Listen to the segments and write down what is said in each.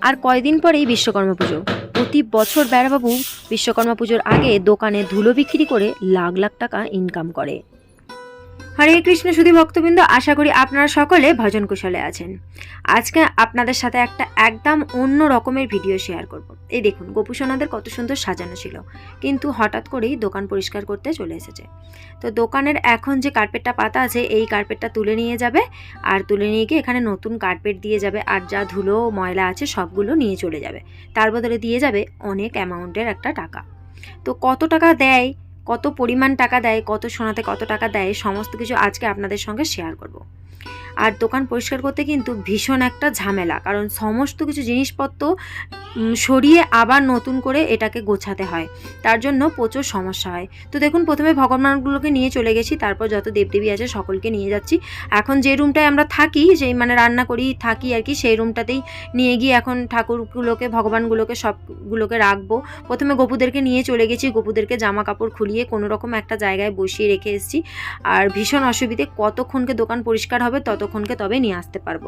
আর কয়দিন পরেই বিশ্বকর্মা পুজো। প্রতি বছর বেড়াবাবু বিশ্বকর্মা পুজোর আগে দোকানে ধুলো বিক্রি করে লাখ লাখ টাকা ইনকাম করে। হরে কৃষ্ণ, সুধী ভক্তবৃন্দ, আশা করি আপনারা সকলে ভজন কুশলে আছেন। আজকে আপনাদের সাথে একটা একদম অন্য রকমের ভিডিও শেয়ার করব। এই দেখুন গোপুসোনাদের কত সুন্দর সাজানো ছিল। কিন্তু হঠাৎ করেই দোকান পরিষ্কার করতে চলে এসেছে। তো দোকানের এখন যে কার্পেটটা পাতা আছে, এই কার্পেটটা তুলে নিয়ে যাবে আর তুলে নিয়ে গিয়ে এখানে নতুন কার্পেট দিয়ে যাবে আর যা ধুলো, ময়লা আছে সবগুলো নিয়ে চলে যাবে। তার বদলে দিয়ে যাবে অনেক অ্যামাউন্টের একটা টাকা। তো কত টাকা দেয়? কত পরিমাণ টাকা দেয়, কত সোনাতে কত টাকা দেয়, সমস্ত কিছু আজকে আপনাদের সঙ্গে শেয়ার করব। আর দোকান পরিষ্কার করতে কিন্তু ভীষণ একটা ঝামেলা। কারণ সমস্ত কিছু জিনিসপত্র সরিয়ে আবার নতুন করে এটাকে গোছাতে হয়। তার জন্য প্রচুর সমস্যা হয়। তো দেখুন, প্রথমে ভগবানগুলোকে নিয়ে চলে গেছি, তারপর যত দেবদেবী আছে সকলকে নিয়ে যাচ্ছি। এখন যে রুমটায় আমরা থাকি, যেই মানে রান্না করি, থাকি আর কি, সেই রুমটাতেই নিয়ে গিয়ে এখন ঠাকুরগুলোকে, ভগবানগুলোকে, সবগুলোকে রাখব। প্রথমে গপুদেরকে নিয়ে চলে গেছি, গপুদেরকে জামা কাপড় খুলিয়ে কোনো রকম একটা জায়গায় বসিয়ে রেখে এসেছি। আর ভীষণ অসুবিধে কতক্ষণকে দোকান পরিষ্কার হবে ততক্ষণকে তবে নিয়ে আসতে পারব।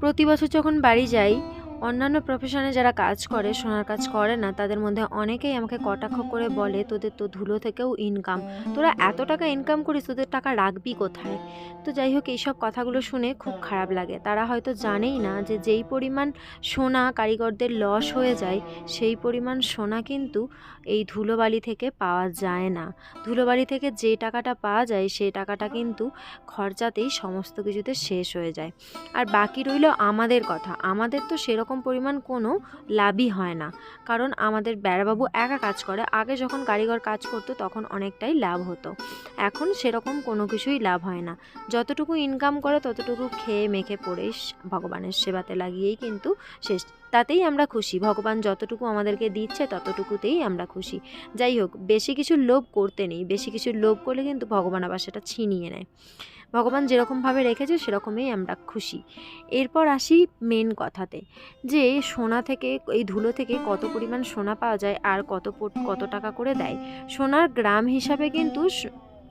প্রতি বছর যখন বাড়ি যাই অন্যান্য প্রফেশনে যারা কাজ করে, সোনার কাজ করে না, তাদের মধ্যে অনেকেই আমাকে কটাক্ষ করে বলে, তোদের তো ধুলো থেকেও ইনকাম তোরা এত টাকা ইনকাম করিস, তোদের টাকা রাখবি কোথায়? তো যাই হোক, এইসব কথাগুলো শুনে খুব খারাপ লাগে। তারা হয়তো জানেই না যে, যেই পরিমাণ সোনা কারিগরদের লস হয়ে যায়, সেই পরিমাণ সোনা কিন্তু এই ধুলোবালি থেকে পাওয়া যায় না। ধুলোবালি থেকে যে টাকাটা পাওয়া যায় সেই টাকাটা কিন্তু খরচাতেই সমস্ত কিছুতে শেষ হয়ে যায়। আর বাকি রইল আমাদের কথা। আমাদের তো সেরকম পরিমাণ কোনো লাভই হয় না। কারণ আমাদের বেড়াবাবু একা কাজ করে, আগে যখন কারিগর কাজ করতো তখন অনেকটাই লাভ হতো। এখন সেরকম কোনো কিছুই লাভ হয় না। যতটুকু ইনকাম করে ততটুকু খেয়ে মেখে পড়ে ভগবানের সেবাতে লাগিয়েই কিন্তু শেষ। তাতেই আমরা খুশি। ভগবান যতটুকু আমাদেরকে দিচ্ছে ততটুকুতেই আমরা খুশি। যাই হোক, বেশি কিছু লোভ করতে নেই। বেশি কিছু লোভ করলে কিন্তু ভগবান আবার সেটা ছিনিয়ে নেয়। ভগবান যেরকমভাবে রেখেছে, সেরকমই আমরা খুশি। এরপর আসি মেন কথাতে, যে সোনা থেকে, এই ধুলো থেকে কত পরিমাণ সোনা পাওয়া যায় আর কত কত টাকা করে দেয়? সোনার গ্রাম হিসাবে কিন্তু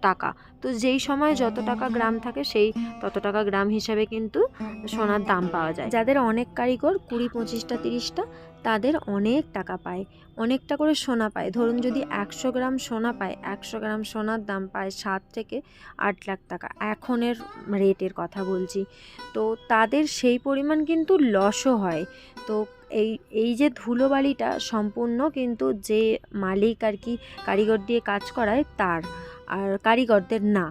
টাকা। তো যেই সময় যত টাকা গ্রাম থাকে, সেই তত টাকা গ্রাম হিসাবে কিন্তু সোনার দাম পাওয়া যায়। যাদের অনেক কারিগর, কুড়ি পঁচিশটা, তিরিশটা তাদের অনেক টাকা পায়, অনেকটা করে সোনা পায়। ধরুন যদি একশো গ্রাম সোনা পায়, একশো গ্রাম সোনার দাম পায় সাত থেকে আট লাখ টাকা। এখনের রেটের কথা বলছি। তো তাদের সেই পরিমাণ কিন্তু লসও হয়। তো এই এই যে ধুলোবালিটা সম্পূর্ণ কিন্তু যে মালিক আর কি কারিগর দিয়ে কাজ করায় তার, আর কারিগরদের না।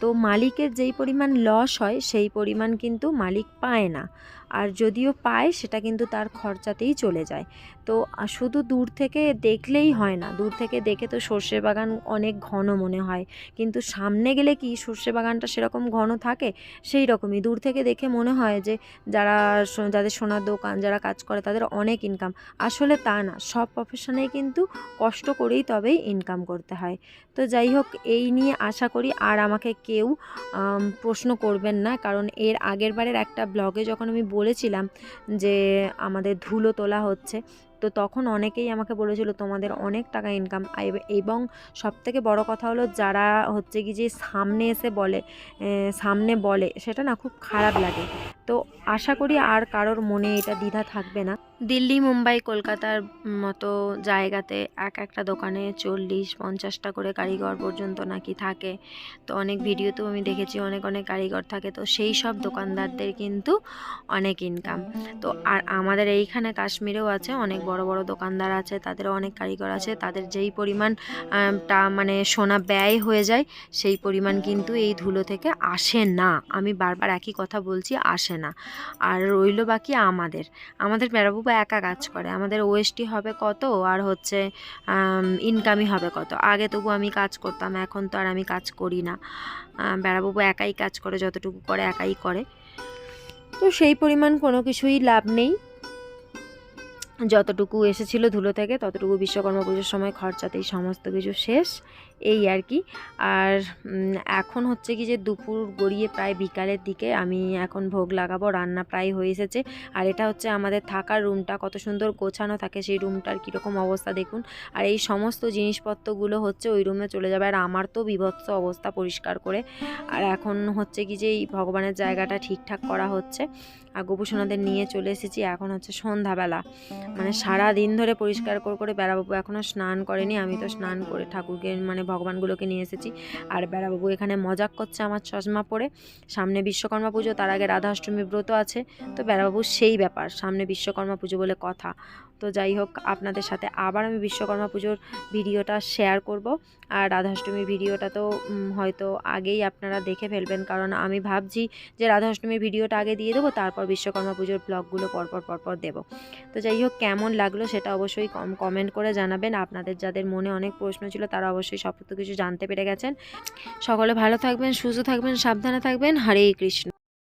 তো মালিকের যেই পরিমাণ লস হয়, সেই পরিমাণ কিন্তু মালিক পায় না। আর যদিও পায়, সেটা কিন্তু তার খরচাতেই চলে যায়। তো শুধু দূর থেকে দেখলেই হয় না। দূর থেকে দেখে তো সর্ষে বাগান অনেক ঘন মনে হয়। কিন্তু সামনে গেলে কি সর্ষে বাগানটা সেরকম ঘন থাকে? সেই রকমই। দূর থেকে দেখে মনে হয় যে, যারা যাদের সোনার দোকান, যারা কাজ করে, তাদের অনেক ইনকাম আসলে তা না। সব প্রফেশনেই কিন্তু কষ্ট করেই তবেই ইনকাম করতে হয়। তো যাই হোক, এই নিয়ে আশা করি আর আমাকে কেউ প্রশ্ন করবেন না। কারণ এর আগের বারের একটা ব্লগে যখন আমি বলেছিলাম যে আমাদের ধুলো তোলা হচ্ছে। তো তখন অনেকেই আমাকে বলেছিল, তোমাদের অনেক টাকা ইনকাম এবং সবথেকে বড় কথা হলো, যারা হচ্ছে কি যে সামনে এসে বলে সামনে বলে, সেটা না খুব খারাপ লাগে। তো আশা করি আর কারোর মনে এটা দ্বিধা থাকবে না। দিল্লি, মুম্বাই, কলকাতার মতো জায়গাতে এক একটা দোকানে চল্লিশ, পঞ্চাশটা করে কারিগর পর্যন্ত নাকি থাকে। তো অনেক ভিডিওতেও আমি দেখেছি, অনেক অনেক কারিগর থাকে। তো সেই সব দোকানদারদের কিন্তু অনেক ইনকাম তো আর আমাদের এইখানে কাশ্মীরেও আছে, অনেক বড় বড় দোকানদার আছে, তাদেরও অনেক কারিগর আছে। তাদের যেই পরিমাণ টা মানে সোনা ব্যয় হয়ে যায়, সেই পরিমাণ কিন্তু এই ধুলো থেকে আসে না। আমি বারবার একই কথা বলছি, আসে না। আর রইল বাকি আমাদের। আমাদের বেড়াবাবু একা কাজ করে। আমাদের ওয়েস্টই হবে কত আর হচ্ছে ইনকামই হবে কত। আগে তবু আমি কাজ করতাম, এখন তো আর আমি কাজ করি না। বেড়াবাবু একাই কাজ করে, যতটুকু করে একাই করে। তো সেই পরিমাণ কোনো কিছুই লাভ নেই। যতটুকু এসেছিল ধুলো থেকে, ততটুকু বিশ্বকর্মা পুজোর সময় খরচাতেই সমস্ত কিছু শেষ। এই আর কি। আর এখন হচ্ছে কি যে দুপুর গড়িয়ে প্রায় বিকালের দিকে আমি এখন ভোগ লাগাবো, রান্না প্রায় হয়ে এসেছে। আর এটা হচ্ছে আমাদের থাকার রুমটা কত সুন্দর গোছানো থাকে, সেই রুমটার কীরকম অবস্থা দেখুন। আর এই সমস্ত জিনিসপত্রগুলো হচ্ছে ওই রুমে চলে যাবে। আর আমার তো বিভৎস অবস্থা পরিষ্কার করে। আর এখন হচ্ছে কি যে এই ভগবানের জায়গাটা ঠিকঠাক করা হচ্ছে। আর গোপুসোনাদের নিয়ে চলে এসেছি, এখন হচ্ছে সন্ধ্যাবেলা। মানে সারা দিন ধরে পরিষ্কার করে করে বেড়াবাবু এখনও স্নান করেনি, আমি তো স্নান করে ঠাকুরকে মানে ভগবানগুলোকে নিয়ে এসেছি। আর বেড়াবাবু এখানে মজাক করছে আমার চশমা পরে। সামনে বিশ্বকর্মা পুজো, তার আগে রাধা অষ্টমী ব্রত আছে। তো বেড়াবাবু সেই ব্যাপার, সামনে বিশ্বকর্মা পুজো বলে কথা। তো যাই হোক, আপনাদের সাথে আবার আমি বিশ্বকর্মা পুজোর ভিডিওটা শেয়ার করব। আর রাধাষ্টমীর ভিডিওটা তো হয়তো আগেই আপনারা দেখে ফেলবেন। কারণ আমি ভাবছি যে রাধাষ্টমীর ভিডিওটা আগে দিয়ে দেবো, তারপর বিশ্বকর্মা পুজোর ব্লগগুলো পরপর পরপর দেবো। তো যাই হোক, কেমন লাগল সেটা অবশ্যই কম কমেন্ট করে জানাবেন। আপনাদের যাদের মনে অনেক প্রশ্ন ছিল, তারা অবশ্যই সমস্ত কিছু জানতে পেরে গেছেন। সকলে ভালো থাকবেন, সুস্থ থাকবেন, সাবধানে থাকবেন। হরে কৃষ্ণ।